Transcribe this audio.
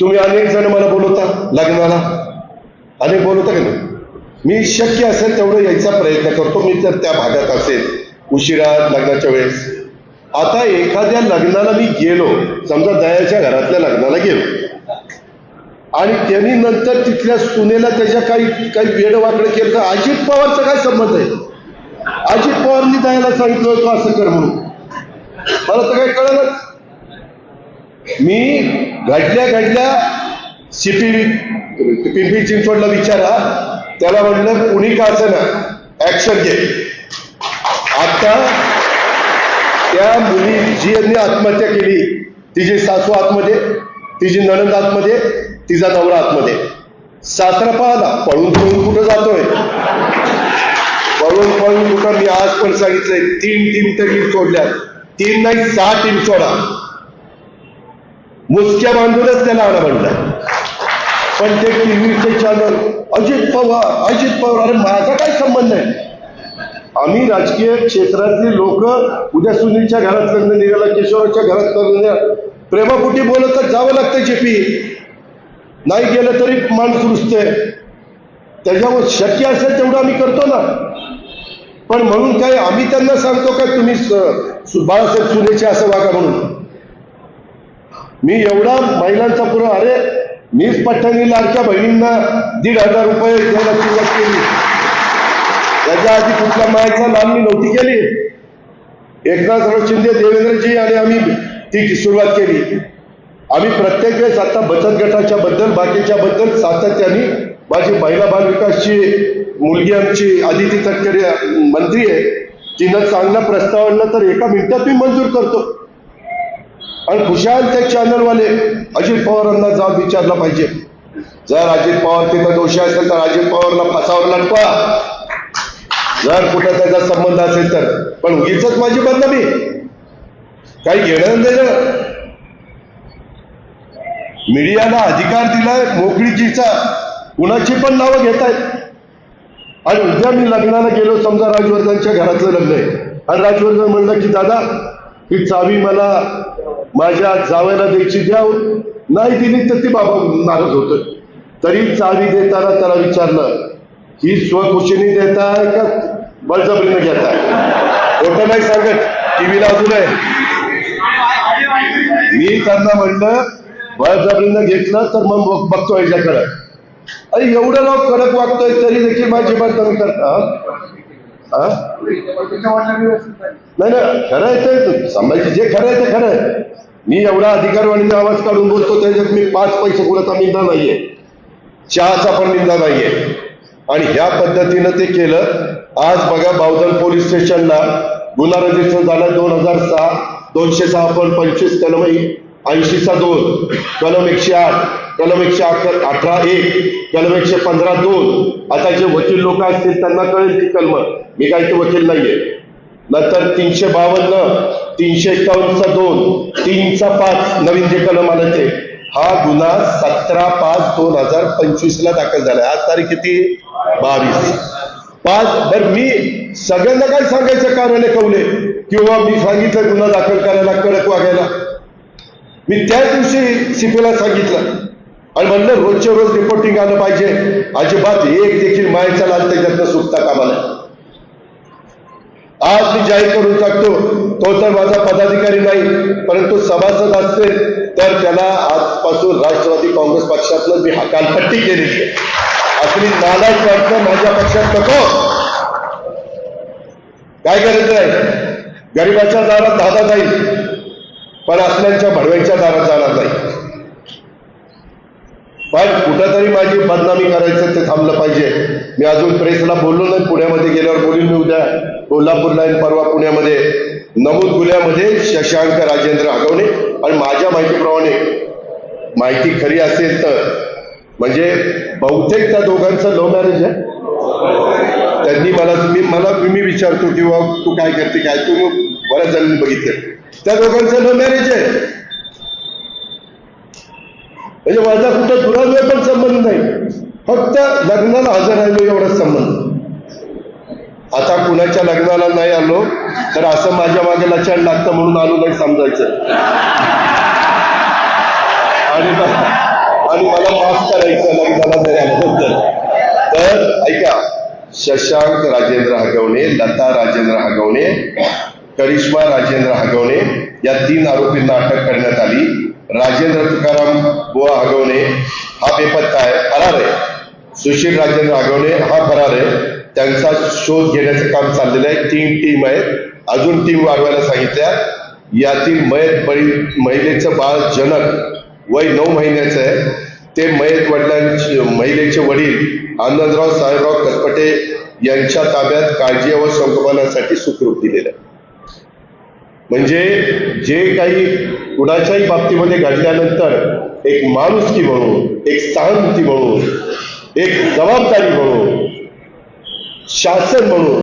तुम्ही अनेक जण मला बोलवता लग्नाला. अनेक बोलवता का नाही? मी शक्य असेल तेवढं यायचा प्रयत्न करतो. मी जर त्या भागात असेल उशिरा लग्नाच्या वेळेस. आता एखाद्या लग्नाला मी गेलो. समजा दयाच्या घरातल्या लग्नाला गेलो. आणि त्यांनी नंतर तिथल्या सुनेला त्याच्या काही काही वेड वाकडं केलं तर अजित पवारचा काय संबंध आहे? अजित पवारनी दयाला सांगितलं होतं असं कर म्हणून. मला तर काही कळलंच. मी घडल्या घडल्या सीपी पिंपरी चिंचवडला विचारा त्याला म्हटलं कुणी का ना ऍक्शन घे. आता त्या मुली जी यांनी आत्महत्या केली तिची सासू आतमध्ये तिची नणंद आतमध्ये तिचा नवरा आतमध्ये. सासरा पाहला पळून पळून कुठं जातोय? पळून पळून कुठं? मी आज पण सांगितलंय तीन टीम तरी सोडल्या तीन नाही सहा टीम सोडा. मुसक्या बांधूनच त्याला आणा म्हणलं. पण ते टीव्हीचे चॅनल अजित पवार अजित पवार अरे माझा काय संबंध आहे? आम्ही राजकीय क्षेत्रातली लोक उद्या सुनीलच्या घरात लग्न निघाला किशोराच्या घरात लग्न प्रेमापुटी बोलत तर जावं लागतं जेपी. नाही गेलं तरी माणूस रुजते त्याच्यावर शक्य असेल तेवढं आम्ही करतो ना. पण म्हणून काय आम्ही त्यांना सांगतो का तुम्ही स- बाळासाहेब सुनेचे असं वागा म्हणून? मी एवढा महिलांचा पुरा अरे मीच पठ्ठाणी लाडक्या बहिणींना दीड हजार रुपये द्यायला सुरुवात केली. त्याच्या आधी कुठल्या मायाचा लाभ मी नव्हती केली. एकनाथराव शिंदे देवेंद्रजी आणि आम्ही ती सुरुवात केली. आम्ही प्रत्येक वेळेस आता बचत गटाच्या बद्दल बाकीच्या बद्दल सातत्याने माझी महिला बाल विकासची मुलगी आमची आदिती तटकरे मंत्री आहे. तिनं चांगला प्रस्ताव आणला तर एका मिनिटात मी मंजूर करतो. आणि खुशाल ते चॅनलवाले अजित पवारांना जाब विचारला पाहिजे. जर अजित पवार तिथं दोषी असेल तर अजित पवारला फासावर लटवा जर कुठं त्याचा संबंध असेल तर. पण उगीच माझी बदनामी. काही घेणं देणं. मीडियाला अधिकार दिलाय मोकळीकीचा कुणाची पण नावं घेताय आणि उद्या मी लग्नाला गेलो समजा राजवर्धनच्या घरातलं लग्न आहे. आणि राजवर्धन म्हणलं की दादा ही चावी मला माझ्या जावयाला द्यायची द्या. नाही दिली तर ती बाबा नाराज होत. तरी चावी देताना त्याला विचारलं ही स्वखुशीने देताय का बळजबरीने घेताय? खोटं नाही सांगत. टीव्हीला अजून आहे. मी त्यांना म्हणलं बळजबरीनं घेतलं तर मग बघ- बघतो याच्याकडं. अरे एवढं लोक कडक वागतोय तरी देखील माझी बदनामी करता नाही ना खरं आहे ते. सांभाळायचं जे खरं आहे ते खरं आहे. मी एवढा अधिकारवाणीचा आवाज काढून बोलतो त्याच्यात मी पाच पैसे कुणाचा निंदा नाहीये चहाचा पण निंदा नाहीये आणि ह्या पद्धतीनं ते केलं. आज बघा बावधन पोलीस स्टेशनला गुन्हा रजिस्टर झाला दोन हजार सहा दोनशे सहा पण पंचवीस कलम ऐंशीचा दोन कलम एकशे आठ कलम एकशे अकरा अठरा एक कलम एकशे पंधरा दोन. आता जे वकील लोक असतील त्यांना कळेल ती कलम. मी काही ते वकील नाहीये. नंतर तीनशे बावन्न तीनशे एकावन्नचा दोन तीनचा पाच नवीन जे कलम आलं ते. हा गुन्हा सतरा पाच दोन हजार पंचवीस ला दाखल झालाय आज तारीख किती? बावीस. पाच बर मी सगळ्यांना काय सांगायचं कारण कवले किंवा मी सांगितलं गुन्हा दाखल करायला कडक वागायला. मी त्याच दिवशी सीपीला सांगितलं. आणि म्हणलं रोजच्या रोज रिपोर्टिंग आलं पाहिजे. अजिबात एक देखील मायचा लाल त्याच्यातनं आज मी जाहीर करू शकतो तो तर माझा पदाधिकारी नाही परंतु सभासद असते तर त्याला आजपासून राष्ट्रवादी काँग्रेस पक्षातलं मी हकालपट्टी केलेली आहे. आपली नालायक वाटणं माझ्या पक्षात नको. काय करायचं आहे? गरीबाच्या दारात धादा जाईल पण असल्यांच्या भडव्यांच्या दारात जाणार नाही. पण कुठंतरी माझी बदनामी करायचं ते थांबलं पाहिजे. मी अजून प्रेसला बोललो नाही पुण्यामध्ये गेल्यावर बोलीन मी उद्या कोल्हापूरला आणि परवा पुण्यामध्ये नमूद गुन्ह्यामध्ये शशांक राजेंद्र आगवणे. आणि माझ्या माहितीप्रमाणे माहिती खरी असेल तर म्हणजे बहुतेक त्या दोघांचं लव्ह मॅरेज आहे. त्यांनी मला मी मला मी विचारतो किंवा तू काय करते काय? तू बऱ्याच जणांनी बघितलं. त्या दोघांचं लव्ह मॅरेज आहे. म्हणजे माझा कुठं दुराद्वय पण संबंध नाही. फक्त लग्नाला हजर राहिलो एवढाच संबंध. आता कुणाच्या लग्नाला नाही आलो तर असं माझ्या मागे लक्षण लागतं म्हणून आलो नाही समजायचं. आणि आणि मला माफ करायचं लग्नाला नाही आल्याबद्दल तर ऐका शशांक राजेंद्र हगवणे लता राजेंद्र हगवणे करिश्मा राजेंद्र हगवणे या तीन आरोपींना अटक करण्यात आली. राजेंद्र तुकाराम बुवा हगवणे हा बेपत्ता आहे फरार आहे. सुशील राजेंद्र हगवणे हा फरार आहे. त्यांचा शोध घेण्याचं काम चाललेलं आहे. तीन टीम आहेत. अजून टीम वाढवायला सांगितल्या. यातील मयत बळी महिलेचं बाळ जनक वय नऊ महिन्याचं आहे. ते मयत वडिलांचे महिलेचे वडील आनंदराव साहेबराव कसपटे यांच्या ताब्यात काळजी व संगोपनासाठी सुखरूप दिलेलं आहे. म्हणजे जे काही कुणाच्याही बाबतीमध्ये घडल्यानंतर एक माणुसकी म्हणून एक सहानुभूती म्हणून एक जबाबदारी म्हणून शासन म्हणून